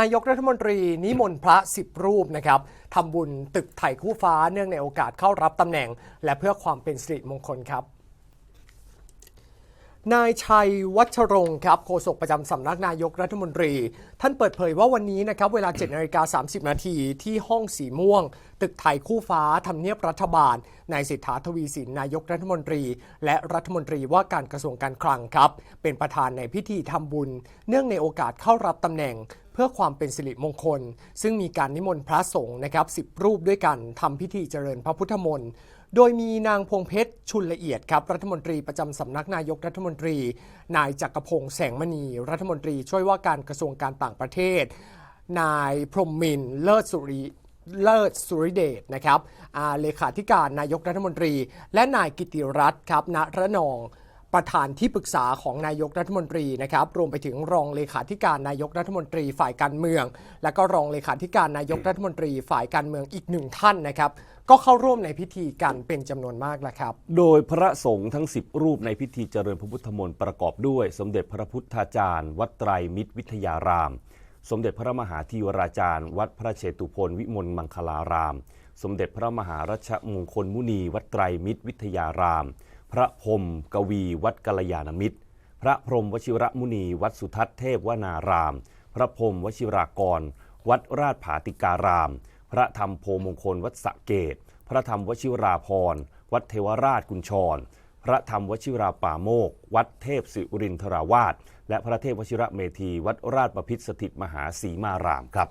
นายกรัฐมนตรีนิมนต์พระสิบรูปนะครับทำบุญตึกไถ่คู่ฟ้าเนื่องในโอกาสเข้ารับตำแหน่ง และเพื่อความเป็นสิริมงคลครับนายชัยวัชรงค์ครับโฆษกประจำสำนักนายกรัฐมนตรี ท่านเปิดเผยว่าวันนี้นะครับเวลา7นาฬิกา30 นาทีที่ห้องสีม่วง ตึกไทยคู่ฟ้าทำเนียบรัฐบาลนายสิทธาทวีสินนายกรัฐมนตรี และรัฐมนตรีว่าการกระทรวงการคลังครับ เป็นประธานในพิธีทำบุญ เนื่องในโอกาสเข้ารับตำแหน่ง เพื่อความเป็นสิริมงคล ซึ่งมีการนิมนต์พระสงฆ์นะครับ10รูปด้วยกันทำพิธีเจริญพระพุทธมนต์โดยมีนางพวงเพชรชุนละเอียดครับรัฐมนตรีประจำสำนักนายกรัฐมนตรี นายจักรพงษ์แสงมณีรัฐมนตรีช่วยว่าการกระทรวงการต่างประเทศ นายพรหมมินเลิศสุริเลิศสุริเดชนะครับเลขาธิการนายกรัฐมนตรี และนายกิติรัตน์ครับณระนอง ประธานที่ปรึกษาของนายกรัฐมนตรีนะครับรวมไปถึงรองเลขาธิการนายกรัฐมนตรีฝ่ายการเมือง และก็รองเลขาธิการนายกรัฐมนตรีฝ่ายการเมืองอีกหนึ่งท่านนะครับ ก็เข้าร่วมในพิธีกันเป็นจำนวนมากแล้วครับ โดยพระสงฆ์ทั้ง 10 รูปในพิธีเจริญพระพุทธมนต์ประกอบด้วย สมเด็จพระพุทธาจารย์ วัดไตรมิตรวิทยาราม สมเด็จพระมหาธีวราจารย์ วัดพระเชตุพนวิมลมังคลาราม สมเด็จพระมหารัชมงคลมุนี วัดไตรมิตรวิทยาราม พระพรมกวีวัดกัลยาณมิตร พระพรมวชิระมุนี วัดสุทัศน์เทพวนาราม พระพรมวชิรากร วัดราชผาติการาม พระธรรมโพมงคลวัดสะเกต พระธรรมวชิราพร วัดเทวราชกุญชร พระธรรมวชิราป่าโมก วัดเทพสิรินทราวาสและพระเทพวชิระเมธี วัดราชประพิษสถิตมหาสีมารามครับ